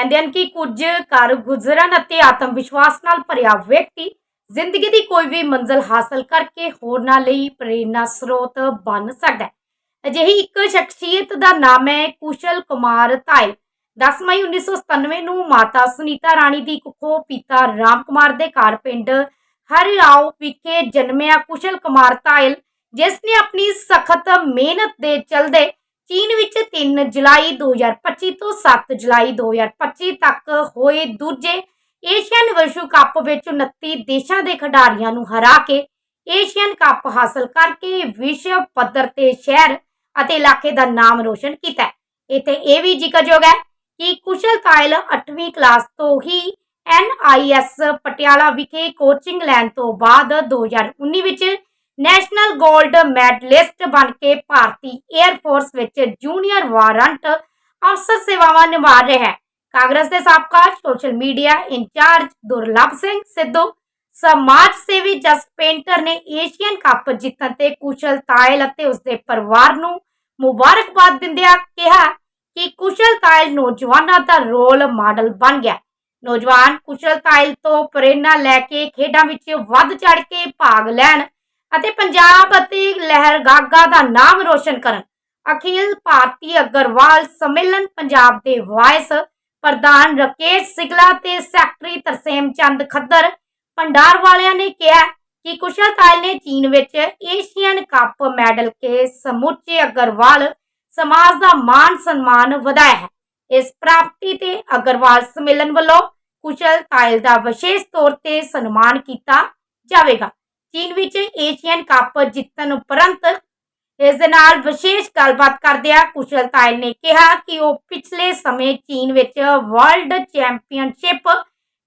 ਕਹਿੰਦੇ ਹਨ ਕਿ ਕੁਝ ਕਰ ਗੁਜ਼ਰਨ ਅਤੇ ਆਤਮ ਵਿਸ਼ਵਾਸ ਨਾਲ ਭਰਿਆ ਵਿਅਕਤੀ ਜ਼ਿੰਦਗੀ ਦੀ ਕੋਈ ਵੀ ਮੰਜ਼ਲ ਹਾਸਲ ਕਰਕੇ ਹੋਰਨਾਂ ਲਈ ਪ੍ਰੇਰਨਾ ਸਰੋਤ ਬਣ ਸਕਦਾ ਹੈ। ਅਜਿਹੀ ਇੱਕ ਸ਼ਖਸੀਅਤ ਦਾ ਨਾਮ ਹੈ ਕੁਸ਼ਲ ਕੁਮਾਰ ਤਾਇਲ 10 ਮਈ 1997 ਨੂੰ ਮਾਤਾ ਸੁਨੀਤਾ ਰਾਣੀ ਦੀ ਕੁੱਖੋਂ ਪਿਤਾ ਰਾਮ ਕੁਮਾਰ ਦੇ ਘਰ ਪਿੰਡ ਹਰਿਆਓ ਵਿਖੇ ਜਨਮਿਆ ਕੁਸ਼ਲ ਕੁਮਾਰ ਤਾਇਲ ਜਿਸ ਨੇ ਆਪਣੀ ਸਖਤ ਮਿਹਨਤ ਦੇ ਚਲਦੇ ਚੀਨ ਵਿੱਚ 3 ਜੁਲਾਈ 2025 ਤੋਂ 7 ਜੁਲਾਈ 2025 ਤੱਕ ਹੋਏ ਦੂਜੇ ਏਸ਼ੀਅਨ ਵਿਸ਼ਵ ਕੱਪ ਵਿੱਚ 29 ਦੇਸ਼ਾਂ ਦੇ ਖਿਡਾਰੀਆਂ ਨੂੰ ਹਰਾ ਕੇ ਏਸ਼ੀਅਨ ਕੱਪ ਹਾਸਲ ਕਰਕੇ ਵਿਸ਼ਵ ਪੱਧਰ ਤੇ ਸ਼ਹਿਰ ਅਤੇ ਇਲਾਕੇ ਦਾ ਨਾਮ ਰੋਸ਼ਨ ਕੀਤਾ ਹੈ। ਇੱਥੇ ਇਹ ਵੀ ਜ਼ਿਕਰਯੋਗ ਹੈ ਕਿ ਕੁਸ਼ਲ ਤਾਇਲ 8ਵੀਂ ਕਲਾਸ ਤੋਂ ਹੀ NIS ਪਟਿਆਲਾ ਵਿਖੇ ਕੋਚਿੰਗ ਲੈਣ ਤੋਂ ਬਾਅਦ 2019 ਵਿੱਚ ਨੈਸ਼ਨਲ 골ਡ ਮੈਡਲਿਸਟ ਬਣ ਕੇ ਭਾਰਤੀ 에ਅਰ ਫੋਰਸ ਵਿੱਚ ਜੂਨੀਅਰ ਵਾਰੰਟ ਅਫਸਰ ਸੇਵਾਵਾਂ ਨਿਭਾ ਰਿਹਾ ਹੈ। ਕਾਂਗਰਸ ਦੇ ਸਾਬਕਾ social media in charge Durlabh Singh Sidhu, ਸਮਾਜ ਸੇਵੀ ਜਸ ਨੇ ਏਸ਼ੀਅਨ ਕੱਪ ਜਿੱਤਣ ਤੇ ਕੁਸ਼ਲ ਤਾਇਲ ਅਤੇ ਉਸਦੇ ਪਰਿਵਾਰ ਨੂੰ ਮੁਬਾਰਕਬਾਦ ਦਿੰਦਿਆਂ ਕਿਹਾ ਕਿ ਕੁਸ਼ਲ ਤਾਇਲ ਨੌਜਵਾਨਾਂ ਦਾ ਰੋਲ ਮਾਡਲ ਬਣ ਗਿਆ। ਨੌਜਵਾਨ ਕੁਸ਼ਲ ਤਾਇਲ ਤੋਂ ਪ੍ਰੇਰਣਾ ਲੈ ਕੇ ਖੇਡਾਂ ਵਿੱਚ ਵੱਧ ਚੜ ਕੇ ਭਾਗ ਲੈਣ ਅਤੇ ਪੰਜਾਬ ਅਤੇ ਲਹਿਰਗਾਗਾ ਦਾ ਨਾਮ ਰੋਸ਼ਨ ਕਰਨ। ਅਖਿਲ ਭਾਰਤੀ ਅਗਰਵਾਲ ਸੰਮੇਲਨ ਪੰਜਾਬ ਦੇ ਵਾਇਸ ਪ੍ਰਧਾਨ ਰਕੇਸ਼ ਸਿਗਲਾ ਤੇ ਸੈਕਟਰੀ ਤਰਸੇਮ ਚੰਦ ਖੱਦਰ ਭੰਡਾਰ ਵਾਲਿਆਂ ਨੇ ਕਿਹਾ ਕਿ ਕੁਸ਼ਲ ਤਾਇਲ ਨੇ ਚੀਨ ਵਿੱਚ ਏਸ਼ੀਅਨ ਕੱਪ ਮੈਡਲ ਕੇ ਸਮੁੱਚੇ ਅਗਰਵਾਲ ਸਮਾਜ ਦਾ ਮਾਨ ਸਨਮਾਨ ਵਧਾਇਆ ਹੈ। ਇਸ ਪ੍ਰਾਪਤੀ ਤੇ ਅਗਰਵਾਲ ਸੰਮੇਲਨ ਵੱਲੋਂ ਕੁਸ਼ਲ ਤਾਇਲ ਦਾ ਵਿਸ਼ੇਸ਼ ਤੌਰ ਤੇ ਸਨਮਾਨ ਕੀਤਾ ਜਾਵੇਗਾ। ਚੀਨ ਵਿੱਚ ਏਸ਼ੀਅਨ ਕੱਪ ਜਿੱਤਣ ਉਪਰੰਤ ਇਸ ਦੇ ਨਾਲ ਵਿਸ਼ੇਸ਼ ਗੱਲਬਾਤ ਕਰਦਿਆਂ ਕੁਸ਼ਲ ਤਾਇਲ ਨੇ ਕਿਹਾ ਕਿ ਉਹ ਪਿਛਲੇ ਸਮੇਂ ਚੀਨ ਵਿੱਚ ਵਰਲਡ ਚੈਂਪੀਅਨਸ਼ਿਪ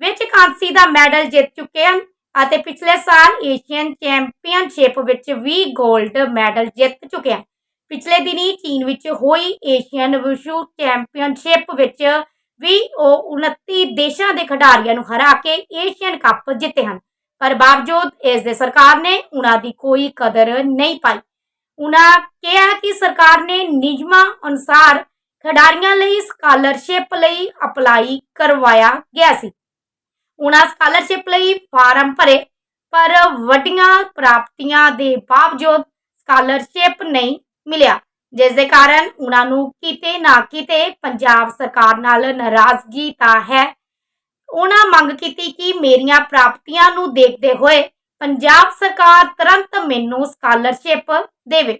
ਵਿੱਚ ਕਾਂਸੀ ਦਾ ਮੈਡਲ ਜਿੱਤ ਚੁੱਕੇ ਹਨ ਅਤੇ ਪਿਛਲੇ ਸਾਲ ਏਸ਼ੀਅਨ ਚੈਂਪੀਅਨਸ਼ਿਪ ਵਿੱਚ ਵੀ 골ਡ ਮੈਡਲ ਜਿੱਤ ਚੁੱਕੇ ਹਨ। ਪਿਛਲੇ ਦਿਨੀ ਚੀਨ ਵਿੱਚ ਹੋਈ ਏਸ਼ੀਅਨ ਵਿਸ਼ਵ ਚੈਂਪੀਅਨਸ਼ਿਪ ਵਿੱਚ ਵੀ ਉਹ 29 ਦੇਸ਼ਾਂ ਦੇ ਖਿਡਾਰੀਆਂ ਨੂੰ ਹਰਾ ਕੇ ਏਸ਼ੀਅਨ ਕੱਪ ਜਿੱਤੇ ਹਨ। ਪਰ ਬਾਵਜੂਦ ਇਸ ਦੇ ਸਰਕਾਰ ਨੇ ਉਹਨਾਂ ਦੀ ਕੋਈ ਕਦਰ ਨਹੀਂ ਪਾਈ। ਉਹਨਾਂ ਕਿਹਾ ਕਿ ਸਰਕਾਰ ਨੇ ਨਿਯਮਾਂ ਅਨੁਸਾਰ ਖਿਡਾਰੀਆਂ ਲਈ ਸਕਾਲਰਸ਼ਿਪ ਲਈ ਅਪਲਾਈ ਕਰਵਾਇਆ ਗਿਆ ਸੀ। ਉਹਨਾਂ ਸਕਾਲਰਸ਼ਿਪ ਲਈ ਫਾਰਮ ਭਰੇ, ਪਰ ਵੱਡੀਆਂ ਪ੍ਰਾਪਤੀਆਂ ਦੇ ਬਾਵਜੂਦ ਸਕਾਲਰਸ਼ਿਪ ਨਹੀਂ ਮਿਲਿਆ, ਜਿਸ ਦੇ ਕਾਰਨ ਉਹਨਾਂ ਨੂੰ ਕਿਤੇ ਨਾ ਕਿਤੇ ਪੰਜਾਬ ਸਰਕਾਰ ਨਾਲ ਨਾਰਾਜ਼ਗੀ ਤਾਂ ਹੈ। ਉਹਨਾਂ ਮੰਗ ਕੀਤੀ ਕਿ ਮੇਰੀਆਂ ਪ੍ਰਾਪਤੀਆਂ ਨੂੰ ਦੇਖਦੇ ਹੋਏ ਪੰਜਾਬ ਸਰਕਾਰ ਤੁਰੰਤ ਮੈਨੂੰ ਸਕਾਲਰਸ਼ਿਪ ਦੇਵੇ।